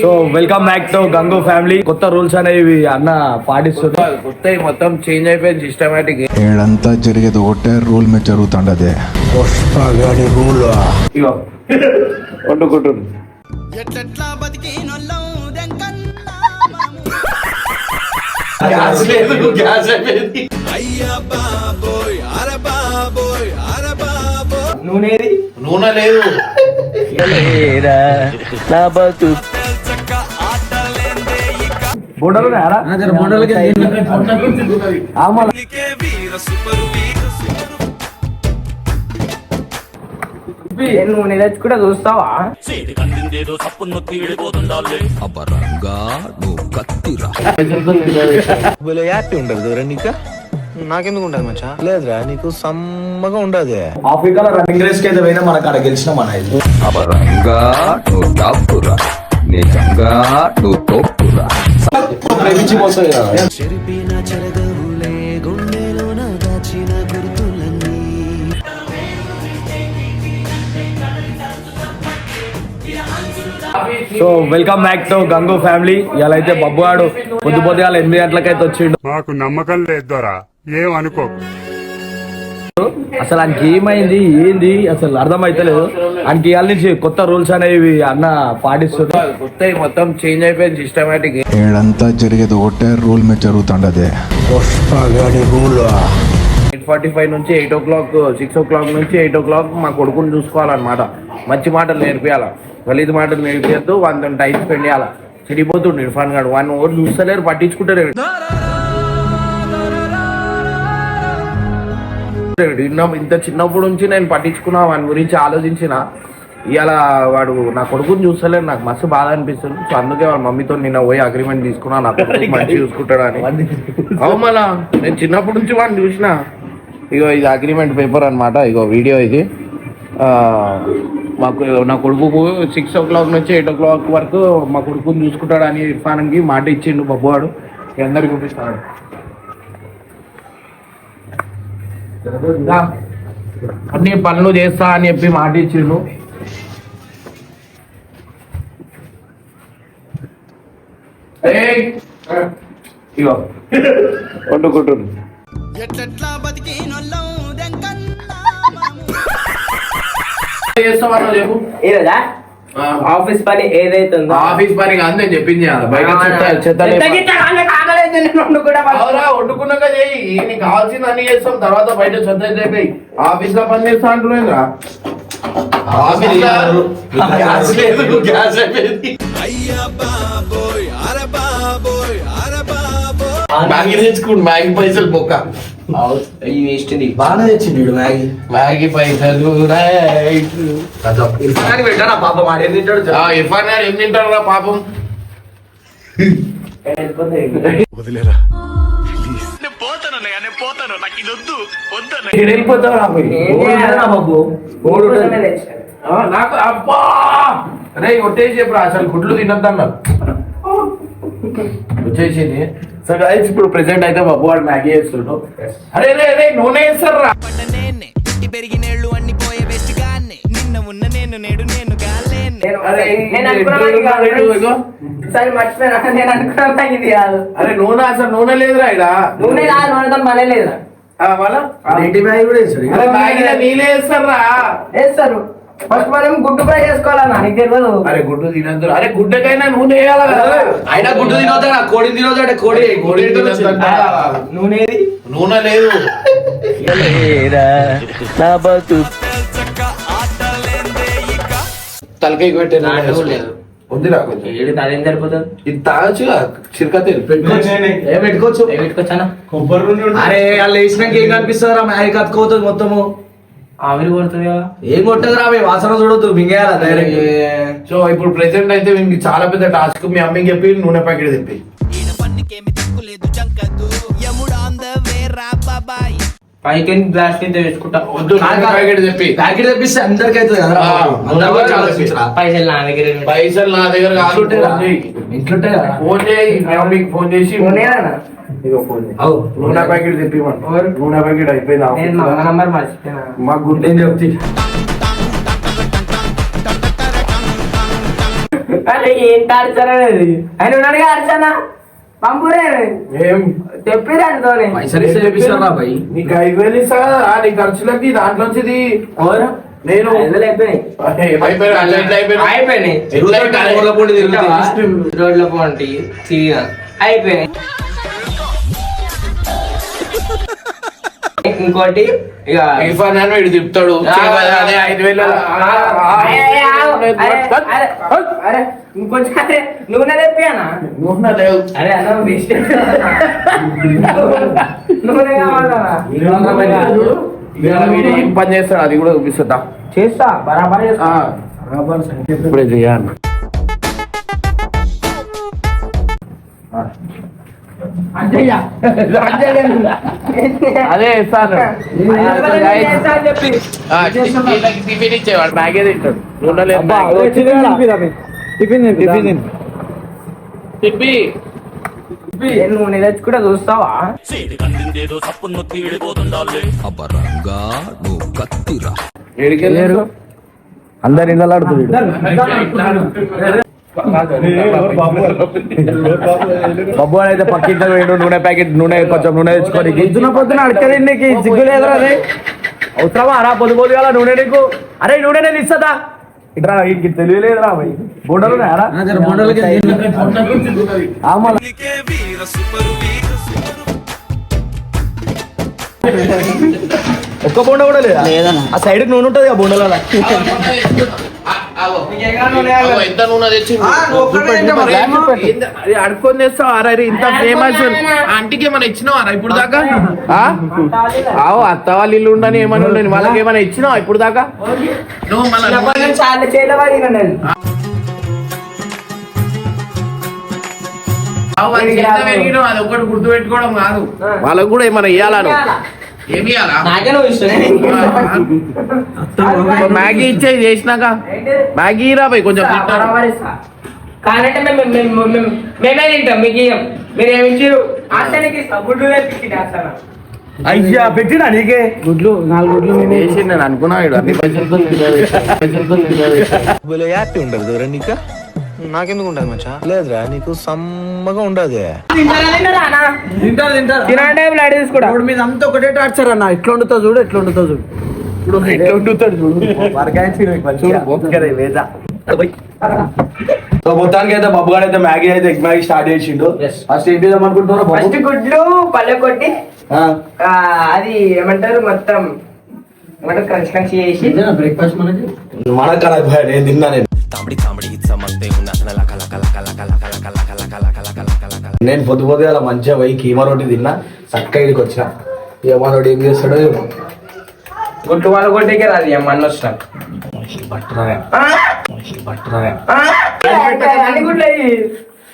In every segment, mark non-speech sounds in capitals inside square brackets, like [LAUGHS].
So welcome back to Gangu family కొత్త rules అనేవి అన్న పాటిస్తున్నారు కొత్త మొత్తం చేంజ్ అయిపోయింది సిస్టమేటిక్ ఏడంతా జరిగేది ఒకటే రూల్ మీద జరుగుతుండదే. ఇగో వండుకుంటుంది. ఎట్లెట్లా బతికినొల్లం దెంకన్నా అయ్యా బాబోయ్ అర బాబోయ్ అర బాబోయ్. నూనె లేదు. బోండాలు నువ్వు నేర్చుకుంటే చూస్తావా? [LAUGHS] ఉండదు నాకెందుకు ఉండదు మచ్చా? లేదురా నీకు సమ్మగా ఉండదు. ఆఫ్రికాలో రన్నింగ్ రేస్కి అయితే పోయినా మనకు అక్కడ గెలిచిన మన నువ్వు టాపురా నిజంగా నువ్వు తోపురా. ప్రేమించి so welcome back to Gangu family ఇలా అయితే బబ్బు ఆడు పొద్దు పొద్దుగాల ఎనిమిది గంటలకైతే వచ్చిండు. మాకు నమ్మకం లేదు దొరా. ఏం అనుకోకు. అసలు ఆయనకి ఏమైంది ఏంది అసలు అర్థమైతలేదు. ఆయనకి ఇవాళ నుంచి కొత్త రూల్స్ అనేవి అన్న పాటిస్తున్నారు. కొత్త మొత్తం చేంజ్ అయిపోయింది సిస్టమేటిక్ ఏడంతా జరిగేది ఒకటే రూల్ మీద జరుగుతుండదే. ఎయిట్ ఫార్టీ ఫైవ్ నుంచి eight o'clock six o'clock నుంచి ఎయిట్ ఓ క్లాక్ మా కొడుకుని చూసుకోవాలన్నమాట. మంచి మాటలు నేర్పియాల. గలీజ్ మాటలు నేర్పియద్దు వాళ్ళ టైం స్పెండ్ చేయాలి. చెడిపోతుండు ఇర్ఫాన్ గారు వన్ ఓటు చూస్తలేరు పట్టించుకుంటారు ఇన్న ఇంత చిన్నప్పటి నుంచి నేను పట్టించుకున్నా వాని గురించి ఆలోచించిన ఇవాళ వాడు నా కొడుకుని చూస్తలేరు నాకు మస్తు బాధ అనిపిస్తుంది. సో అందుకే వాళ్ళ మమ్మీతో నిన్న పోయి అగ్రిమెంట్ తీసుకున్నా. నా కొడుకు [LAUGHS] మంచి చూసుకుంటాడని అవు మళ్ళా నేను చిన్నప్పటి నుంచి వాడిని చూసిన. ఇగో ఇది అగ్రిమెంట్ పేపర్ అన్నమాట. ఇగో వీడియో ఇది. మాకు నా కొడుకు సిక్స్ ఓ క్లాక్ నుంచి ఎయిట్ ఓ క్లాక్ వరకు మా కొడుకుని చూసుకుంటాడని ఇర్ఫాన్కి మాట ఇచ్చిండు బబ్బువాడు అందరికి చూపిస్తాడు. ఇంకా అన్ని పనులు చేస్తా అని చెప్పి మాట ఇచ్చిండు. వండుకుంటుంది ఎట్లెట్లా దెంకన్నా చేస్తామన్నా చెప్పు. ఏదా ఆఫీస్ పని ఏదైతుందో. ఆఫీస్ పని కాదు నేను చెప్పింది కదా. బయట వండుకున్నాక చేయి నీకు కావాల్సింది అన్ని చేస్తాం తర్వాత బయట చెత్త అయిపోయి ఆఫీస్లో పని చేస్తా అంటున్నా ఆఫీస్ అయ్యా బాబోయ్ అర బాబోయ్ అర బాబోయ్ మ్యాగీ తెచ్చుకోండి మ్యాగీ పైసలు బొక్క. బాగానే తెచ్చిండు మ్యాగీ మ్యాగీ పైసలు. పెట్టారా పాపం ఆడేం తింటాడు ఇర్ఫాన్ గారు ఏం తింటారా పాపం. నాకు అబ్బా! రే కొట్టేసి చెప్పరా అసలు గుడ్లు తినద్దన్నారు. వచ్చేసింది సో గైస్ ఇప్పుడు ప్రెసెంట్ అయితే బాబు వాడు మ్యాగీ చేస్తుండు అరే రే రే నూనె వేస్తారా పడ్డ నేనే పుట్టి పెరిగినేళ్ళు అన్ని పోయే బెస్ట్ గానే. నిన్న ఉన్న నేను నేడు నేను అరే, నేను అరే అసలు నూనె లేదురా ఇడ. నూనె కాదు నూనెతో మళ్ళా మ్యాగీ కూడా వేస్తాడు అరే మ్యాగీలో నీళ్ళే వేస్తారా వేస్తారు. ఫస్ట్ మనం గుడ్డు ఫ్రై చేసుకోవాలన్నా? నీకు తెలియదు అరే గుడ్డు తినద్దు. అరే గుడ్డకైనా నూనె వేయాలి? కదా అయినా గుడ్డు తినవుతాడు కోడి తినవుతాడు కోడి కోడి తినొద్దంట. నూనెది నూనె లేదు. నూనె వేసుకో. వద్దురా కొంచెం ఏడు సరిపోతుంది? ఇది తాగొచ్చు చిరకతే ఏ పెట్టుకోవచ్చు. ఏ పెట్టుకొచ్చానా అరే వాళ్ళు వేసినాక ఏం కనిపిస్తుంది రా మ్యాగీ కత్తుకోతుంది మొత్తము. ఆవిరి కొడుతుంది కదా. ఏం కొట్టదు రా మీ వాసన చూడొద్దు మింగేయాల డైరెక్ట్ సో ఇప్పుడు ప్రెసెంట్ అయితే వీనికి చాలా పెద్ద టాస్క్ మీ అమ్మకి చెప్పి నూనె ప్యాకెట్ తెప్పి. పైకి గ్లాస్ కింద వేసుకుంటా. వద్దు నూనె ప్యాకెట్ తెప్పి. ప్యాకెట్ తెప్పిస్తే అందరికి అవుతుంది కదా ఆ, అందరూ వచ్చి ఆలోచించరా పైసలు నా దగ్గర ఉన్నాయి. పైసలు నా దగ్గర కాదు ఇంట్లుంటాయి రా. ఫోన్ చేయి. ఇంట్లుంటాయి కదా. ఫోన్ చేయి మీ అమ్మకి ఫోన్ చేసి. ఫోన్ చేయి. నూనె ప్యాకెట్ నూనె ప్యాకెట్ అయిపోయింది? మాకు గుర్తు నేను చెప్తే ఏంటి అర్చన ఆయన ఉన్నాడుగా అర్చన? పంపురే ఏం? చెప్పిరండి తోని పైసలు ఇస్తే చేపిస్తారా భయ్ నీకు ఐదు వేలు ఇస్తా కదా నీ ఖర్చులకి దాంట్లోంచి ఇది నేను. అయిపోయినాయి. రోడ్ల అయిపోయినాయి. ఇంకోటి ఇక ఇర్ఫాన్ అని వీడు అదే ఐదు వేలు. ఇంకొంచెం నూనె తెప్పియానా నూనె లేవు. అరే అన్న వేస్ట్ నూనె కావాలన్నా? ఇవాళ వీడు ఏం పని చేస్తాడు అది కూడా చూపిస్తుందా చేస్తా బరాబర్ చేస్తా. ఇప్పుడే చేయాలి. అదే ఇస్తాను టిఫిన్ ఇచ్చేవాడు. మ్యాగే తింటాడు. చూస్తావా? నువ్వు కత్తిరా. ఎడికెళ్ళారు అందరు ఇళ్ళలో ఆడుతుంది బబ్బు అని అయితే పక్కింట్లో వేయండు నూనె ప్యాకెట్ నూనె కొంచెం నూనె తెచ్చుకొని పొద్దున పొద్దున అడగదు నీకు సిగ్గు లేదురా అదే. అవసరమా? రా పొద్దు పొద్దు కదా నూనె నీకు? అరే నూనె నేను ఇస్తుందా? ఇట్రా ఇంక తెలియలేదురా భయ్ బొండలు ఒక్క బొండ కూడా లేదా? ఆ సైడ్ నూనె ఉంటుంది ఆ బొండలలో. [LAUGHS] ఎంత నూనె తెచ్చి అడుకొని తెస్తావు? అరే ఇంత ఫేమస్ ఆంటీకి ఏమైనా ఇచ్చినావు అరా ఇప్పుడు దాకా? ఆ? ఆవు అత్త వాళ్ళ ఇల్లు ఉండని ఏమైనా ఉండని? వాళ్ళకి ఏమైనా ఇచ్చినావా ఇప్పుడు దాకా? నువ్వు మళ్ళీ కాదు. వాళ్ళకు కూడా ఏమైనా ఇవ్వాలా మ్యాగీ ఇచ్చే చేసినాక మ్యాగీ రా పోయి కొంచెం మేము మేము- మేము- మేమే తింటాం మీకు ఇయ్యం. మీరు ఏమి ఇచ్చారు గుడ్లు అయ్యా పెట్టినా నీకే? గుడ్లు నాలుగు గుడ్లు చేసి నేను అనుకున్నా అన్ని పైసలతో. పైసలతో ఉండదు నీకు? నాకెందుకు ఉండదు మచ్చా లేదురా నీకు సమ్మగా ఉండదు తింటారా బ్లడ్ ఇప్పుడు మీద అంతా ఒకటే టార్చర్ అన్న. ఎట్లా చూడు ఎట్లా వండుతావు చూడు. ఇప్పుడు ఎట్లా వండుతాడు చూడు. వేద. సో మొత్తానికి అయితే బబ్బు గారు అయితే మ్యాగీ అయితే ఎగ్ మ్యాగీ స్టార్ట్ చేసిండు. ఫస్ట్ ఏం చేద్దాం అనుకుంటున్నారా ఫస్ట్ బాబు గుడ్లు పల్లె కొట్టి అది ఏమంటారు మొత్తం ఏమంటారు క్రంచ్ క్రంచ్ చేసి. బ్రేక్ఫాస్ట్ మనకి? మన కడ నేను తిన్నా నేను. నేను పొద్దు పొద్దు అలా మంచిగా పోయి కీమా రోటీ తిన్నా చక్క ఇడికి వచ్చిన. ఏమా రోటీ ఏం చేస్తాడో ఏమో. గుడ్లు వాళ్ళ కొట్టికే రాదు ఏమన్నా వచ్చిన.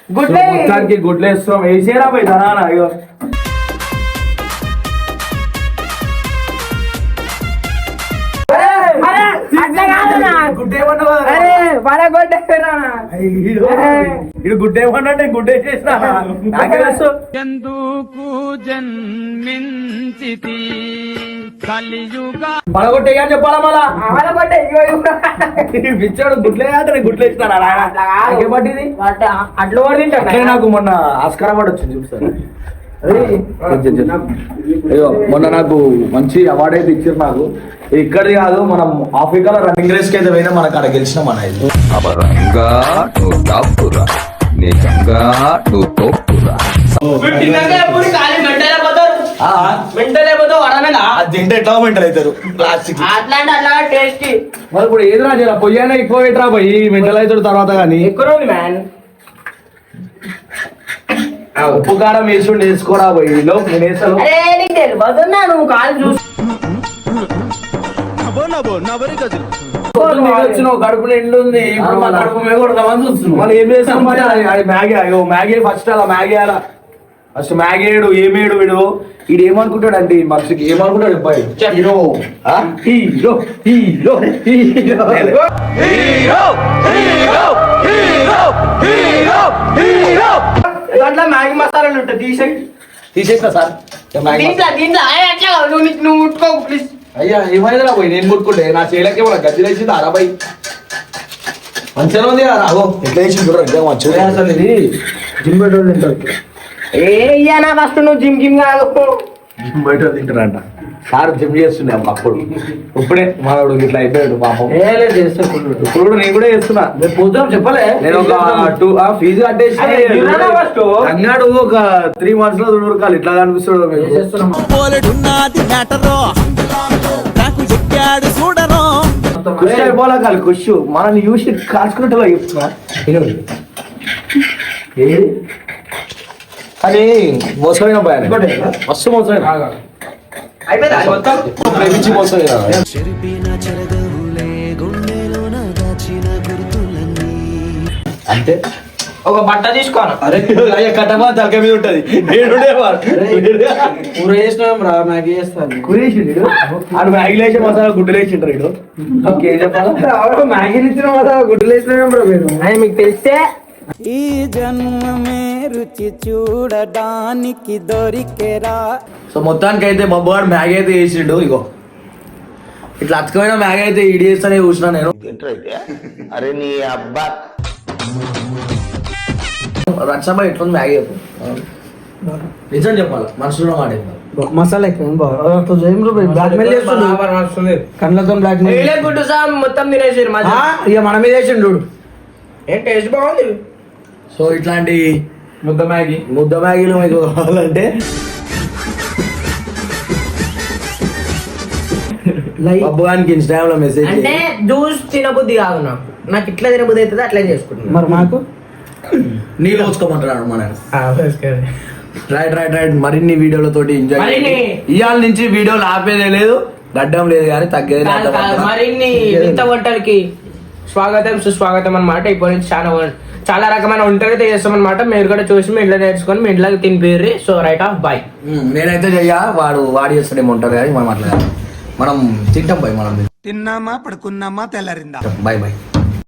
గుడ్లు. గుడ్లు వేస్తున్నాం వేసేరా పోయి ధనానా? గుడ్డే చేసిన. నాకే తెలుసు. పడగొట్టే అని చెప్పాలా మళ్ళా. పిచ్చాడు గుడ్లే అంటే గుడ్లు ఇస్తాను. పట్టింది? అట్లా తింటాం నాకు మొన్న ఆస్కారం అవార్డు వచ్చింది చూస్తాను మొన్న నాకు మంచి అవార్డు అయితే ఇచ్చారు నాకు ఇది ఇక్కడిది కాదు మనం ఆఫ్రికాలో రన్నింగ్ రేస్కి అయితే పోయినా మనకు అక్కడ గెలిచినాం మన అబరంగా నువ్వు టాపురా నిజంగా నువ్వు తోపురా. తిన్నాక ఎప్పుడు ఖాళీ మెంటలే తింటే ఎట్లా అవుతారు? ప్లాస్టిక్ మరి ఇప్పుడు ఏది రా జర పొయ్యైనా ఎక్కువ పెట్టరా పోయి మెంటల్ అవుతాడు తర్వాత కానీ? ఎక్కువ మ్యాన్ ఉప్పు కారం వేసి వేసుకోరా పోయి? నేను నువ్వు కాలు చూసి. వచ్చినావు? కడుపు నిండు ఉంది. ఇప్పుడు మా కడుపు మీద కొడతామని చూస్తున్నాం మనం ఏం చేస్తాం మరి? అది- మ్యాగీ అయ్యో మ్యాగీ ఫస్ట్ అలా మ్యాగీ అలా. ఫస్ట్ మ్యాగీ ఏడు ఏమేడు వీడు? వీడు ఏమనుకుంటాడు ఈ మనిషికి ఏమనుకుంటాడు అబ్బాయి హీరో. ఆ? Hero hero hero. దాంట్లో మ్యాగీ మసాలాలు ఉంటాయి. తీసేయి. తీసేసిన సార్. దీంట్లో దీంట్లో. అయ్యా అట్లా నువ్వు నువ్వు ముట్టుకో ప్లీజ్ అయ్యా ఏమైందిరా పోయి నేను కొట్టుకుంటే నా చేయలేకే మన గద్దెలు వేసింది అరవై మంచిగా ఉంది కదా అగో. ఎట్లా వేసి ఇంకా మంచిగా అసలు ఇది జిమ్ తింటారు ఏ ఇయ్యానా ఫస్ట్ నువ్వు జిమ్ జిమ్ కాదు. జిమ్ [LAUGHS] బయట తింటారంట. సార్ జిమ్ చేస్తుండే అమ్మ అప్పుడు. ఇప్పుడే మనోడు ఇట్లా అయిపోయాడు పాపం. ఏ ఇప్పుడు కూడా నేను కూడా చేస్తున్నా. రేపు పొద్దున చెప్పలే. నేను ఒక టూ ఫీజు దిగురానా first? అన్నాడు ఒక త్రీ మంత్స్లో ఇట్లా ఎక్కాడు చూడరో? ఖుషి అయిపోలే కాదు ఖుషి. మనల్ని చూసి కాల్చుకున్నట్టుగా చెప్తున్నా. ఏది అని మోసమైన భయాన్ని మస్తు మోసమైన ప్రేమించి గుర్తులన్నీ అంటే? ఒక బట్ట తీసుకోను. అరే అయ్యా కట్టమా తలక మీద ఉంటది. నేనుండేవాడు కూర చేసినాం రా మ్యాగీ చేస్తాను. కురేసిండు ఆడు మ్యాగీ లేచి మసాలా గుడ్డు లేచింటారు ఇడు ఇంకేం చెప్పాలా? మ్యాగీ ఇచ్చిన మాట గుడ్డలు వేసినాం రా మీరు? మీకు తెలిస్తే ఈ జన్మమే రుచి చూడడానికి దొరికేరా. సో మొత్తానికి అయితే బొబ్బు గారు మ్యాగీ అయితే వేసిండు ఇగో. ఇట్లా అతకమైన మ్యాగీ అయితే ఈడి చేస్తానే చూసిన నేను. అరే నీ అబ్బా. రక్షణ ఎట్లుంది మ్యాగీ చెప్పు. నిజం చెప్పాలి? మనసులో మాట చెప్పాలి. మసాలా ఎక్కువ బ్లాక్ మెయిల్ చేస్తుండు. కళ్ళతో బ్లాక్ మెయిల్ వేలే గుడ్డు సా మొత్తం తినేసారు మా ఇక మన మీద వేసిండు ఏం టేస్ట్ బాగుంది? సో ఇట్లాంటి ముద్ద మ్యాగీ. ముద్ద మ్యాగీలు మీకు కావాలంటే బబ్బు గారికి ఇన్స్టాగ్రామ్లో మెసేజ్ అంటే జ్యూస్ తినబుద్ధి కాదు నాకు. నాకు ఇట్లా తినబుద్ధి అవుతుంది అట్లా చేసుకుంటున్నాను మరి మాకు? నీళ్ళు పోసుకోమంటున్నాడు మన రైట్ రైట్ రైట్ మరిన్ని వీడియోలతోటి ఎంజాయ్ మరిన్ని. ఇవాళ నుంచి వీడియోలు ఆపేదే లేదు గడ్డం లేదు కానీ తగ్గేది. మరిన్ని వింత వంటలకి స్వాగతం సుస్వాగతం అన్నమాట. ఇప్పుడు నుంచి చాలా చాలా రకమైన వంటలు అయితే చేస్తాం అనమాట మీరు కూడా చూసి మీ ఇంట్లో నేర్చుకొని మీ ఇంట్లో తినిపోయి సో రైట్ ఆఫ్ బాయ్ నేనైతే చెయ్యా వాడు వాడి చేస్తాడేమో ఉంటారు కానీ మనం అట్లా. మనం తింటాం బై మనం తిన్నామా పడుకున్నామా తెల్లరిందా? Bye bye